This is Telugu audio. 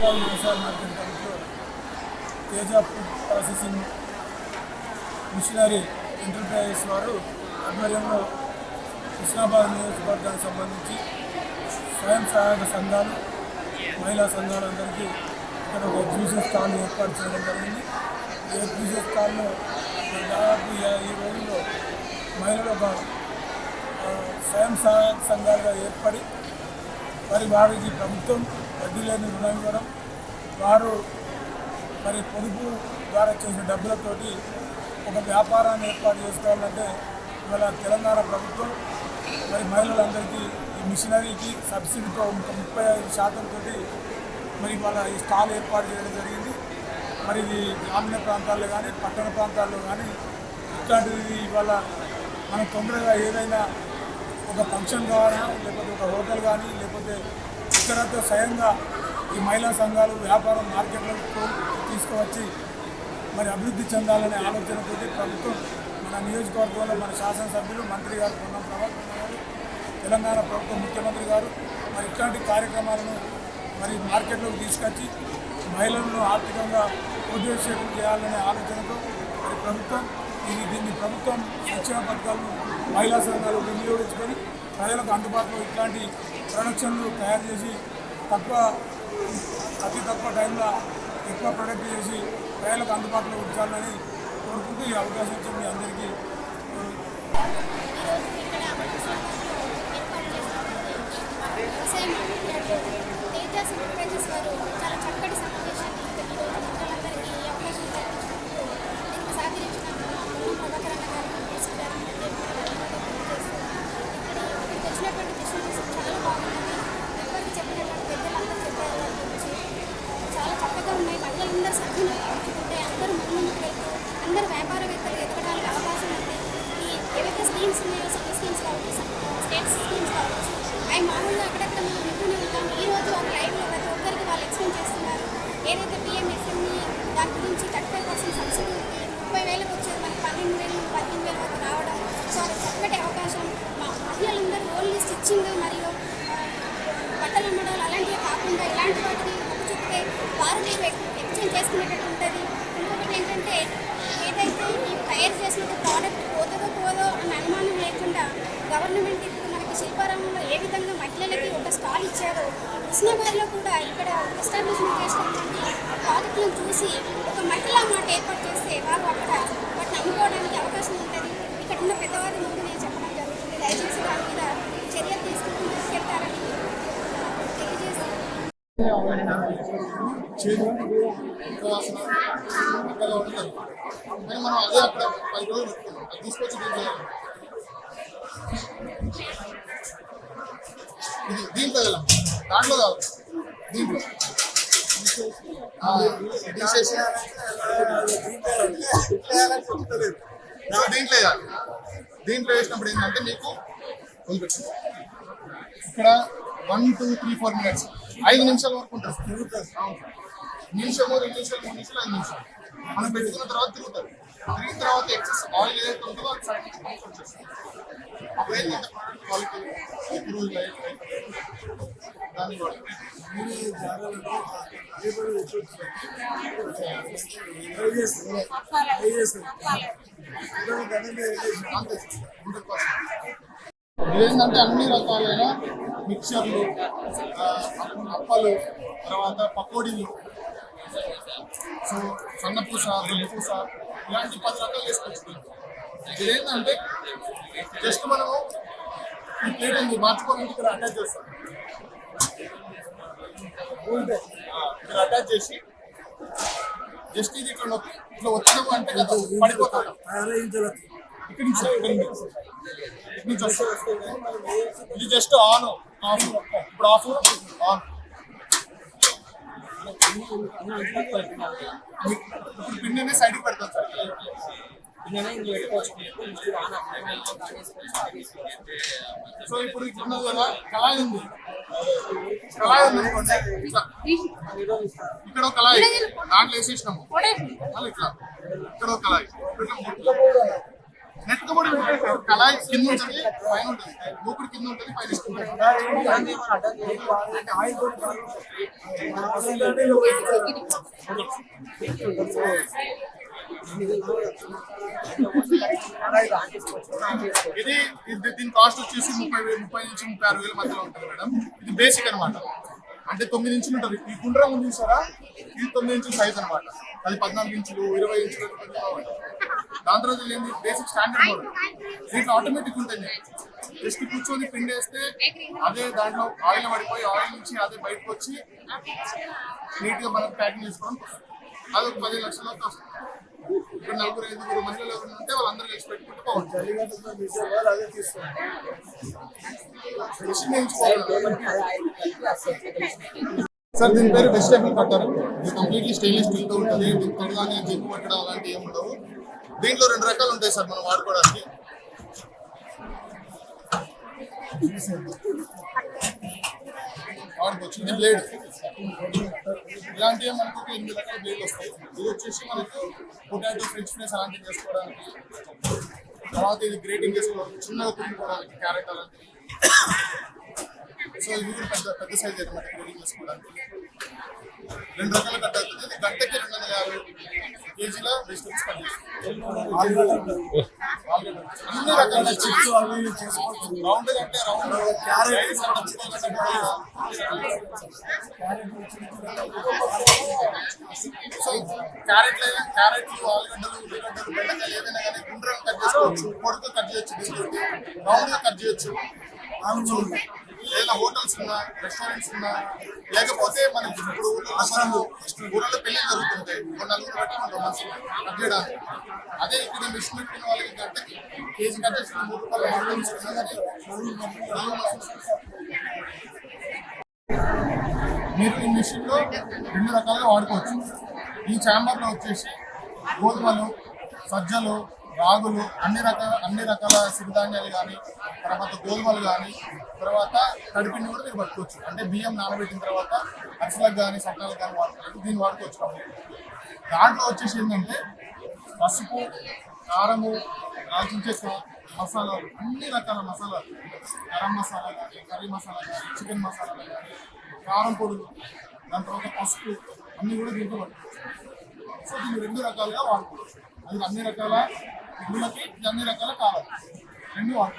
వ్యవసాయ మార్కెట్ కమిటీలో Teja food processing machinery enterprises వారు ఆధ్వర్యంలో కృష్ణాబాద్ నియోజకవర్గానికి సంబంధించి స్వయం సహాయక సంఘాలు మహిళా సంఘాలందరికీ ఇక్కడ ఒక ఎగ్జిబిషన్ స్టాల్ ఏర్పాటు చేయడం జరిగింది. ఈ ఎగ్జిబిషన్ స్టాల్లో దాదాపు ఈ- రోజుల్లో మహిళలు ఒక స్వయం సహాయక సంఘాలుగా ఏర్పడి మరి వారికి ప్రభుత్వం వడ్డీ లేని రుణం ఇవ్వడం వారు మరి పొదుపు ద్వారా చేసిన డబ్బులతోటి ఒక వ్యాపారాన్ని ఏర్పాటు చేసుకోవాలంటే ఇవాళ తెలంగాణ ప్రభుత్వం మరి మహిళలందరికీ ఈ మిషనరీకి సబ్సిడీతో ఒక ముప్పై ఐదు శాతంతో మరి ఇవాళ ఈ స్టాల్ ఏర్పాటు చేయడం జరిగింది. మరి ఇది గ్రామీణ ప్రాంతాల్లో కానీ పట్టణ ప్రాంతాల్లో కానీ ఇట్లాంటిది ఇవాళ మనం తొందరగా ఏదైనా ఒక ఫంక్షన్ కావాలా లేకపోతే ఒక హోటల్ కానీ లేకపోతే ఇతరత్ర స్వయంగా ఈ మహిళా సంఘాలు వ్యాపారం మార్కెట్లకు తీసుకువచ్చి మరి అభివృద్ధి చెందాలనే ఆలోచనతో ప్రభుత్వం మన నియోజకవర్గంలో మన శాసనసభ్యులు మంత్రి గారు పొన్నం ప్రభాకర్ గారు తెలంగాణ ప్రభుత్వం ముఖ్యమంత్రి గారు మరి ఇట్లాంటి కార్యక్రమాలను మరి మార్కెట్లోకి తీసుకొచ్చి మహిళలను ఆర్థికంగా ఉద్యోగం చేయాలనే ఆలోచనతో మరి ప్రభుత్వం ఇది దీన్ని ప్రభుత్వం శిక్షణ పథకాలను మహిళా సంఘాలు వినియోగించుకొని ప్రజలకు అందుబాటులో ఇట్లాంటి ప్రొడక్షన్లు తయారు చేసి తక్కువ అతి తక్కువ టైంలో ఎక్కువ ప్రొడక్ట్ చేసి ప్రజలకు అందుబాటులో ఉంచాలని కోరుకుంటూ ఈ అవకాశం ఇచ్చి మీ అందరికీ వ్యవసాయం వారు చాలా చక్కటి సమావేశాన్ని ఈరోజు మహిళలందరికీ ఈ అవకాశం కల్పించినందుకు దీనికి సహకరించిన మా పొన్నం ప్రభాకర్ అన్న గారికి కేసీ గారికి ఇక్కడికి వచ్చినటువంటి బిజినెస్ చాలా బాగున్నాయి ఎవరికి చెప్పినటువంటి పెద్దలందరూ చెప్పారు దాని గురించి చాలా చక్కగా ఉన్నాయి సభ్యులు పంచుకుంటే అందరూ ముందు ముందుకు వెళ్తూ అందరూ వ్యాపారవేత్తలు ఎదగడానికి అవకాశం ఉంది ఈ ఏవైతే స్కీమ్స్ ఉన్నాయో సబ్ స్కీమ్స్ కావచ్చు స్టేట్ స్కీమ్స్ కావచ్చు అవి మామూలుగా అక్కడక్కడ మనం వింటూనే ఉంటాం. ఈ రోజు ఒక లైవ్లో ప్రతి ఒక్కరికి వాళ్ళు ఎక్స్ప్లెయిన్ చేస్తున్నారు. ఏదైతే పిఎంఎఫ్ఎంఈ దాని గురించి థర్టీ ఫైవ్ పర్సెంట్ సబ్సిడీ ఉంది ముప్పై వేలకు వచ్చేది మనకి పన్నెండు వేలు పద్దెనిమిది వేలు వరకు రావడం. సో అది చక్కటి అవకాశం. మా మహిళలందరూ ఓన్లీ స్టిచ్చింగ్ మరియు చూపితే వారు ఎక్స్చేంజ్ చేసుకునేటట్టు ఉంటుంది. ఇంకొకటి ఏంటంటే ఏదైతే ఈ తయారు చేసిన ప్రోడక్ట్ పోతుందో పోదో అన్న అనుమానం లేకుండా గవర్నమెంట్ ఇప్పుడు మనకి శిల్పారామంలో ఏ విధంగా మహిళలకి ఒక స్టాల్ ఇచ్చారో కృష్ణాబాద్లో కూడా ఇక్కడ ఎస్టాబ్లిష్మెంట్ చేసినటువంటి ప్రాజెక్టులను చూసి ఒక మహిళా మాట ఏర్పాటు చేస్తే వారు అక్కడ వాటిని అమ్ముకోవడానికి అవకాశం ఉంది? చేదు ఉంటుంది కానీ మనం అదే అక్కడ పది రోజులు పెట్టుకున్నాం అది తీసుకొచ్చి దీంట్లో ఇది దీంట్లో వెళ్ళాం దాంట్లో కాదు దీంట్లో తీసేసి దీంట్లో వేయాలి దీంట్లో వేసినప్పుడు ఏంటంటే మీకు ఇక్కడ one two three four minutes ఐదు నిమిషాల వరకు ఉంటుంది తిరుగుతుంది నిమిషము రెండు నిమిషాలు మూడు నిమిషాలు ఐదు నిమిషాలు. మనం పెట్టుకున్న తర్వాత తిరుగుతుంది తిరిగిన తర్వాత ఎక్సెస్ ఆయిల్ ఏదైతే ఉంటుందో అది సైడ్ నుంచి బయటకు వచ్చేస్తుంది. అప్పుడు ఏంటంటే ప్రోడక్ట్ క్వాలిటీ లైఫ్ దాన్ని ఇదేంటంటే అన్ని రకాలైన మిక్చర్లు అప్పలు తర్వాత పకోడీలు. సో సన్నపూస దొడ్డిపూస ఇలాంటి పది రకాలు చేసుకోవచ్చు ఇదేంటంటే జస్ట్ మనము ఈ ప్లేట్ ఉంది మార్చుకోవడానికి ఇక్కడ అటాచ్ చేస్తాం. ఇక్కడ అటాచ్ చేసి జస్ట్ ఇది ఇట్లా ఇట్లా వచ్చినాము అంటే కదా పడిపోతాడు ఇక్కడ నుంచి ఇక్కడ నుంచి ఇది జస్ట్ ఆన్. ఇప్పుడు ఆఫ్ ఆన్. ఇప్పుడు పిన్ అనేది సైడ్కి పెడతాం సార్. సో ఇప్పుడు ఉన్నది కదా కళాయి ఉంది. కళాయి ఉంది అనుకోండి. ఇక్కడ ఒక కళాయి. దాంట్లో వేసేసినాము. ఇట్లా. ఇక్కడ ఒక కళాయి. నెట్ కూడా కళాయి కింద ఉంటుంది పైన ఉంటుంది. మూకుడు కింద ఉంటుంది పైన ఇది దీని కాస్ట్ వచ్చేసి ముప్పై వేలు ముప్పై నుంచి ముప్పై ఆరు వేల మధ్యలో ఉంటుంది మేడం. ఇది బేసిక్ అన్నమాట. అంటే తొమ్మిది ఇంచులు ఉంటుంది. ఈ గుండ్రం ఉంది చూసారా? ఇది తొమ్మిది ఇంచుల సైజ్ అన్నమాట. అది పద్నాలుగు ఇంచులు ఇరవై ఇంచులు. దాని తర్వాత ఏంటి బేసిక్ స్టాండర్డ్ మోడల్ దీంట్లో ఆటోమేటిక్ ఉంటుంది. జస్ట్ కూర్చొని పిండి వేస్తే అదే దాంట్లో ఆయిల్ పడిపోయి ఆయిల్ నుంచి అదే బయటకు వచ్చి నీట్గా మనం ప్యాకింగ్ చేసుకోవడం అది ఒక పది లక్షల వరకు వస్తుంది. ఇప్పుడు నలుగురు ఐదుగురు మహిళలు ఉంటే వాళ్ళందరూ కలిసి పెట్టుకుంటే బాగుంటుంది సార్ దీని పేరు వెజిటేబుల్ కట్టర్. ఇది కంప్లీట్లీ స్టెయిన్లెస్ స్టీల్తో ఉంటుంది. దీనికి తొడగానే జిగ్గు పట్టడం అలాంటివి ఏమి ఉండవు. దీంట్లో రెండు రకాలు ఉంటాయి సార్ మనం వాడుకోవడానికి. వాడుకోవచ్చు ఇది బ్లేడ్ ఇలాంటివి మనకు ఒక ఎనిమిది రకాల బ్లేడ్లు వస్తాయి. ఇది వచ్చేసి మనకు పొటాటో ఫ్రెంచ్ ఫ్రైస్ అలాంటివి చేసుకోవడానికి తర్వాత ఇది గ్రేటింగ్ చేసుకోవడానికి చిన్నగా తురుముకోవడానికి క్యారెట్ అలాంటివి. సో ఇది కూడా పెద్ద పెద్ద సైజ్ అనమాట గ్రేడింగ్ చేసుకోవడానికి రెండు రకాల కట్ అవుతుంది ఇది గంటకి రెండు వందల యాభై కేజీల వెజిటబుల్స్ కట్ అన్ని రకాల చిప్స్ అవి రౌండ్ అంటే రౌండ్ క్యారెట్ సో క్యారెట్లు అయినా క్యారెట్లు ఆలుగడ్డలు ఉల్లిగడ్డలు బెండకాయలు ఏదైనా కానీ గుండ్రంగా కట్ చేసుకోవచ్చు పొడితో కట్ చేయొచ్చు దీంతో రౌండ్గా కట్ చేయొచ్చు ఏదైనా హోటల్స్ ఉన్నా రెస్టారెంట్స్ ఉన్నా లేకపోతే మనకి ఇప్పుడు ఊళ్ళో ఊళ్ళో పెళ్ళి జరుగుతుంటాయి. ఒక నలుగురు పెట్టుకుంటాం మనుషులు అదే ఇక్కడ మిషన్ పెట్టిన వాళ్ళకి గంటకి కేజీ గంట మూడు రూపాయలు మీరు ఈ మిషన్లో రెండు రకాలుగా వాడుకోవచ్చు. ఈ ఛాంబర్లో వచ్చేసి గోధుమలు సజ్జలు రాగులు అన్ని రకాల అన్ని రకాల సిరిధాన్యాలు కానీ తర్వాత గోధుమలు కానీ తర్వాత తడిపిండి కూడా మీరు పట్టుకోవచ్చు. అంటే బియ్యం నానబెట్టిన తర్వాత అరిసలకు కానీ సట్టాలకు కానీ వాడుకోవచ్చు. దీన్ని వాడుకోవచ్చు దాంట్లో వచ్చేసి ఏంటంటే పసుపు కారము దాల్చిన చెక్క మసాలాలు అన్ని రకాల మసాలాలు. గరం మసాలా కానీ కర్రీ మసాలా కానీ చికెన్ మసాలా కానీ కారం పొడులు దాని తర్వాత పసుపు అన్నీ కూడా దీంట్లో పట్టుకోవచ్చు. సో దీన్ని రెండు రకాలుగా వాడుకోవచ్చు. అది అన్ని రకాల ఇళ్ళకి ఇది అన్ని రకాల కావాలి. రెండు వాడుకోవచ్చు